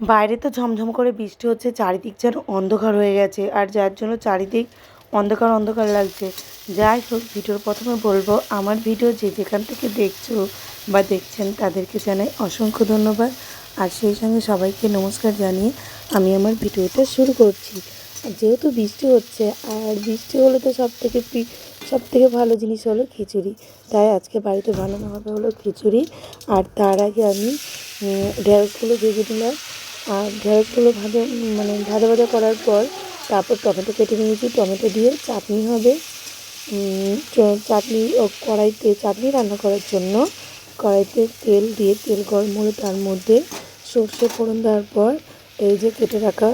বাইরে তো ঝমঝম করে বৃষ্টি হচ্ছে, চারিদিক যেন অন্ধকার হয়ে গেছে, আর যার জন্য চারিদিক অন্ধকার অন্ধকার লাগছে। যাই হোক, ভিডিওর প্রথমে বলব, আমার ভিডিও যে যেখান থেকে দেখছ বা দেখছেন, তাদেরকে জানাই অসংখ্য ধন্যবাদ। আর সেই সঙ্গে সবাইকে নমস্কার জানিয়ে আমি আমার ভিডিওটা শুরু করছি। যেহেতু বৃষ্টি হচ্ছে, আর বৃষ্টি হলে তো সব থেকে সব থেকে ভালো জিনিস হলো খিচুড়ি। তাই আজকে বাড়িতে বানানো হবে হলো খিচুড়ি। আর তার আগে আমি ঢেঁড়সগুলো ভেজে দিলাম আর ঢেঁড়সগুলো ভাজা মানে ভাজা ভাজা করার পর তারপর টমেটো কেটে নিয়েছি। টমেটো দিয়ে চাটনি হবে। চাটনি ও কড়াইতে, চাটনি রান্না করার জন্য কড়াইতে তেল দিয়ে, তেল গরম হলে তার মধ্যে সর্ষে ফোড়ন দেওয়ার পর এই যে কেটে রাখা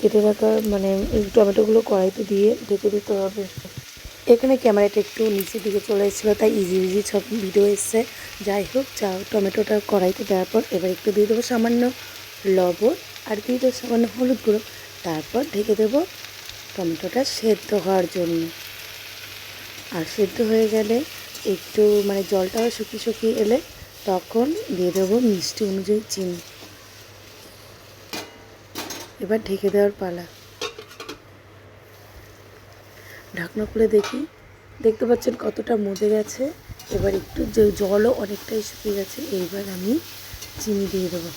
কেটে রাখা মানে এই টমেটোগুলো কড়াইতে দিয়ে ঢেকে দিতে হবে। এখানে ক্যামেরাটা একটু নিচের দিকে চলে এসেছিল, তাই ইজি ইজি সব ভিডিও এসছে। যাই হোক চা টমেটোটা কড়াইতে দেওয়ার পর এবার একটু দিয়ে দেবো সামান্য লবণ আর দিয়ে দেবো সামান্য হলুদ গুঁড়ো। তারপর ঢেকে দেবো টমেটোটা সেদ্ধ হওয়ার জন্য। আর সেদ্ধ হয়ে গেলে একটু মানে জলটাও শুকিয়ে শুকিয়ে এলে তখন দিয়ে দেবো মিষ্টি অনুযায়ী চিনি। এবার ঢেকে দেওয়ার পালা। ঢাকনা খুলে দেখি। দেখতে পাচ্ছেন কতটা মজে গেছে। এবার একটু জলও অনেকটাই শুকিয়ে গেছে, এইবার আমি চিনি দিয়ে দেবো।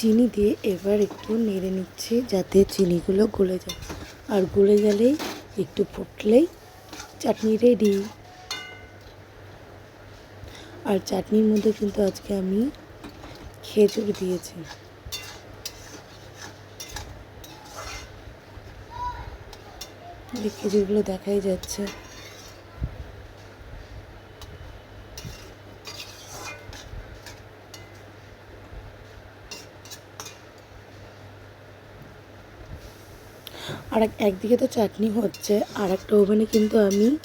চিনি দিয়ে এবার একটু নেড়ে নিচ্ছি যাতে চিনিগুলো গলে যায়। আর গলে গেলেই একটু ফুটলেই চাটনি রেডি আর চাটনির মধ্যে কিন্তু আজকে আমি খেজুর দিয়েছি। খেজুরগুলো দেখাই যাচ্ছে। আর এক- একদিকে তো চাটনি হচ্ছে, আর একটা ওভেনে কিন্তু আমি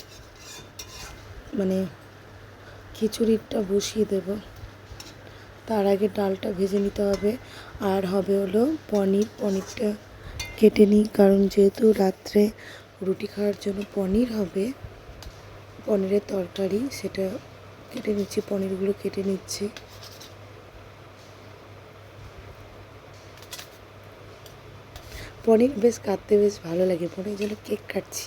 মানে খিচুড়িটা বসিয়ে দেব। তার আগে ডালটা ভেজে নিতে হবে, আর হবে হলো পনির। পনিরটা কেটে নিই, কারণ যেহেতু রাত্রে রুটি খাওয়ার জন্য পনির হবে, পনিরের তরকারি, সেটা কেটে নিচ্ছি, পনিরগুলো কেটে নিচ্ছি। পনির বেশ কাটতে বেশ ভালো লাগে। পনির জন্য কেক কাটছি।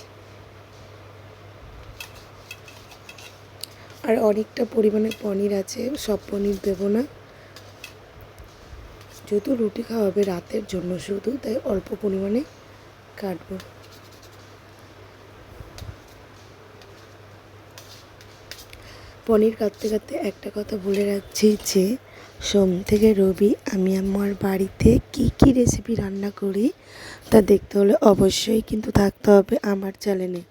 আর অনেকটা পরিমাণে পনির আছে, সব পনির দেবো না। যেহেতু রুটি খাওয়া হবে রাতের জন্য শুধু, তাই অল্প পরিমাণে কাটবো। পনির কাটতে কাটতে একটা কথা বলে রাখছি যে, সোম থেকে রবি আমি আমার বাড়িতে কি কি রেসিপি রান্না করি, তা দেখতে হলে অবশ্যই কিন্তু থাকতে হবে আমার চ্যানেলে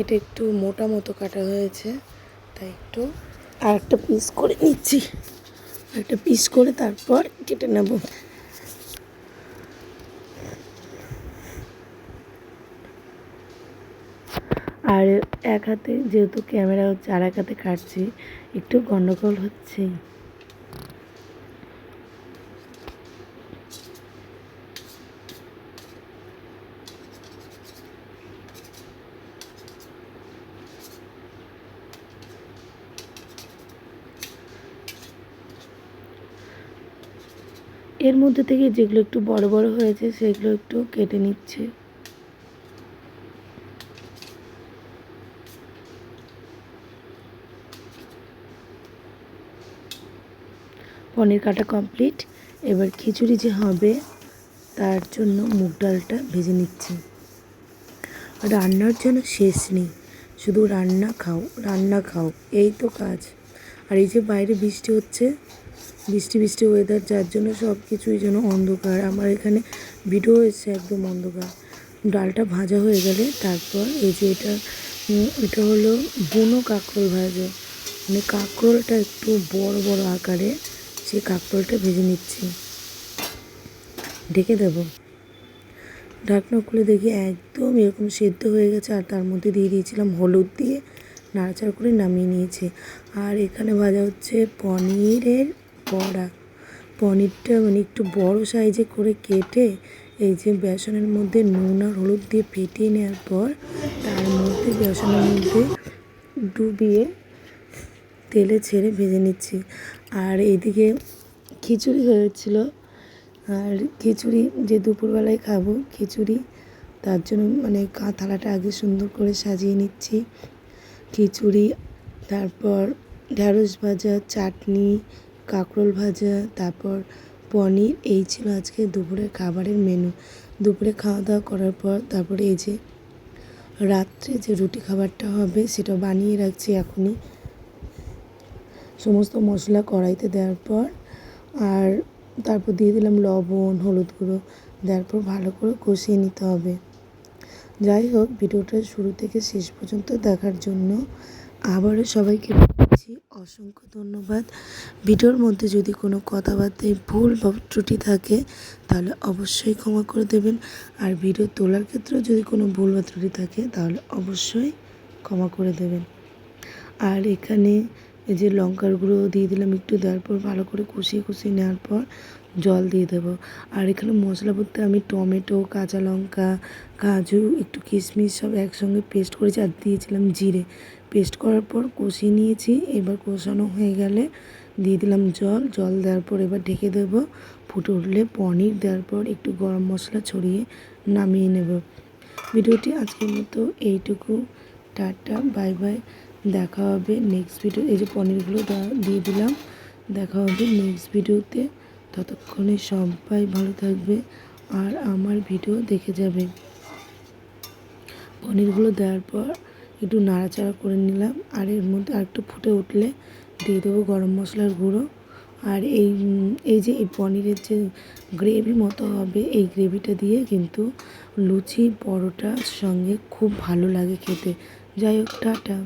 এটা একটু মোটা মতো কাটা হয়েছে, তাই একটু আর একটা পিস করে নিচ্ছি। একটা পিস করে তারপর কেটে নেব। আর এক হাতে যেহেতু ক্যামেরা হচ্ছে, আর এক হাতে কাটছি, একটু গন্ডগোল হচ্ছেই। এর মধ্যে থেকে যেগুলো একটু বড় বড় হয়েছে, সেগুলো একটু কেটে নিচ্ছে। পনির কাটা কমপ্লিট। এবার খিচুড়ি যে হবে, তার জন্য মুগ ডালটা ভেজে নিচ্ছি। রান্নার যেন শেষ নেই, শুধু রান্না খাও রান্না খাও, এই তো কাজ। আর এই যে বাইরে বৃষ্টি হচ্ছে বৃষ্টি বৃষ্টি ওয়েদার যার জন্য সব কিছুই যেন অন্ধকার। আমার এখানে ভিডিও এসছে একদম অন্ধকার। ডালটা ভাজা হয়ে গেলে তারপর এই যে এটা এটা হলো বুনো কাঁকরোল ভাজা। মানে কাঁকরোলটা একটু বড় বড় আকারে সেই কাঁকরোলটা ভেজে নিচ্ছি। ঢেকে দেবো। ঢাকনা খুলে দেখি একদম এরকম সেদ্ধ হয়ে গেছে, আর তার মধ্যে দিয়ে দিয়েছিলাম হলুদ দিয়ে নাড়াচাড়া করে নামিয়ে নিয়েছি। আর এখানে ভাজা হচ্ছে পনিরের বড়া পনিরটা মানে একটু বড় সাইজে করে কেটে এই যে বেসনের মধ্যে নুন আর হলুদ দিয়ে ফেটিয়ে নেওয়ার পর তার মধ্যে বেসনের মধ্যে ডুবিয়ে তেলে ছেড়ে ভেজে নিচ্ছি। আর এইদিকে খিচুড়ি হয়েছিল। আর খিচুড়ি যে দুপুরবেলায় খাব খিচুড়ি, তার জন্য মানে থালাটা আগে সুন্দর করে সাজিয়ে নিচ্ছি। খিচুড়ি, তারপর ঢ্যাঁড়স ভাজা, চাটনি কাঁকরোল ভাজা, তারপর পনির, এই ছিল আজকে দুপুরের খাবারের মেনু দুপুরে খাওয়া দাওয়া করার পর তারপরে এই যে রাত্রে যে রুটি খাবারটা হবে সেটা বানিয়ে রাখছি এখনই। সমস্ত মশলা কড়াইতে দেওয়ার পর আর তারপর দিয়ে দিলাম লবণ, হলুদ গুঁড়ো, দেওয়ার পর ভালো করে কষিয়ে নিতে হবে। যাই হোক, ভিডিওটা শুরু থেকে শেষ পর্যন্ত দেখার জন্য আবারও সবাইকে বলছি অসংখ্য ধন্যবাদ। ভিডিওর মধ্যে যদি কোনো কথাবার্তায় ভুল বা ত্রুটি থাকে, তাহলে অবশ্যই ক্ষমা করে দেবেন। আর ভিডিও তোলার ক্ষেত্রেও যদি কোনো ভুল বা ত্রুটি থাকে, তাহলে অবশ্যই ক্ষমা করে দেবেন। আর এখানে এই যে লঙ্কার গুঁড়ো দিয়ে দিলাম একটু দেওয়ার পর, ভালো করে কষিয়ে কষিয়ে নেওয়ার পর জল দিয়ে দেবো। আর এখানে মশলা বলতে আমি টমেটো, কাঁচা লঙ্কা, কাজু, একটু কিশমিশ সব একসঙ্গে পেস্ট করেছি আর দিয়েছিলাম জিরে। পেস্ট করার পর কষিয়ে নিয়েছি। এবার কষানো হয়ে গেলে দিয়ে দিলাম জল। জল দেওয়ার পর এবার ঢেকে দেবো ফুটে উঠলে পনির। দেওয়ার পর একটু গরম মশলা ছড়িয়ে নামিয়ে নেব। ভিডিওটি আজকের মতো এইটুকু। Tata, bye bye. দেখা হবে নেক্সট ভিডিও এই যে পনিরগুলো দিয়ে দিলাম। দেখা হবে নেক্সট ভিডিওতে ততক্ষণে সবাই ভালো থাকবে আর আমার ভিডিও দেখে যাবে। পনিরগুলো দেওয়ার পর একটু নাড়াচাড়া করে নিলাম আর এর মধ্যে আর একটু ফুটে উঠলে দিয়ে দেবো গরম মশলার গুঁড়ো। আর এই এই যে এই পনিরের যে গ্রেভি মতো হবে, এই গ্রেভিটা দিয়ে কিন্তু লুচি পরোটার সঙ্গে খুব ভালো লাগে খেতে। যাই হোক, টাটা।